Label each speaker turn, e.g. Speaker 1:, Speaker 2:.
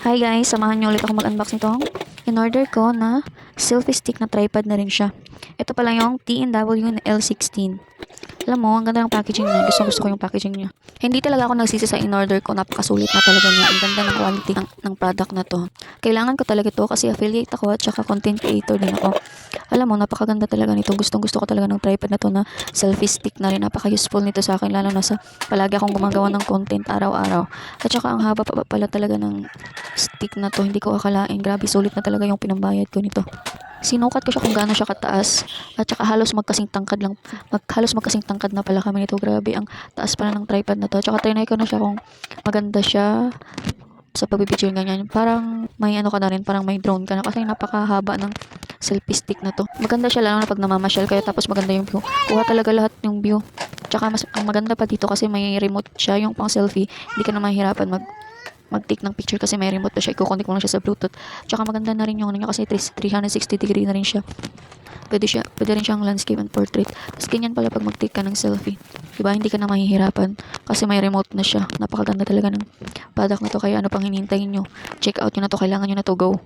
Speaker 1: Hi guys, samahan niyo ulit ako mag-unbox nitong in-order ko na selfie stick na tripod na rin siya. Ito pala yung TNW na L16. Alam mo, ang ganda ng packaging niya. Gusto gusto ko yung packaging niya. Hindi talaga ako nagsisi sa in-order ko. Napakasulit na talaga niya. Ang ganda ng quality ng, ng product na to. Kailangan ko talaga to kasi affiliate ako at saka content creator din ako. Alam mo, napakaganda talaga nito. Gustong gusto ko talaga ng tripod na to na selfie stick na rin. Napaka-useful nito sa akin lalo na sa palagi akong gumagawa ng content araw-araw. At saka ang haba pa pala talaga ng stick na to. Hindi ko akalain. Grabe, sulit na talaga yung pinambayad ko nito. Sinukat ko siya kung gaano siya kataas. At saka halos magkasing tangkad lang. Mag, halos magkasing tangkad na pala kami nito. Grabe, ang taas pala ng tripod na to. At saka trinay ko na siya kung maganda siya sa pagbibidyo ganyan. Parang may ano ka na rin, parang may drone ka na. Kasi napakahaba ng selfie stick na to. Maganda siya lalo na pag namamasyal kayo tapos maganda yung view. Kuha talaga lahat yung view. Tsaka mas, ang maganda pa dito kasi may remote siya yung pang selfie. Hindi ka na mahirapan mag mag-take ng picture kasi may remote na siya. Iko-connect mo lang siya sa Bluetooth. Tsaka maganda na rin yung ano niya kasi 360 degree na rin siya. Pwede siya, pwede rin siyang landscape and portrait. Tapos ganyan pala pag mag-take ka ng selfie. Diba? Hindi ka na mahihirapan kasi may remote na siya. Napakaganda talaga ng product na to. Kaya ano pang hinintayin nyo? Check out nyo na to. Kailangan nyo na to. Go!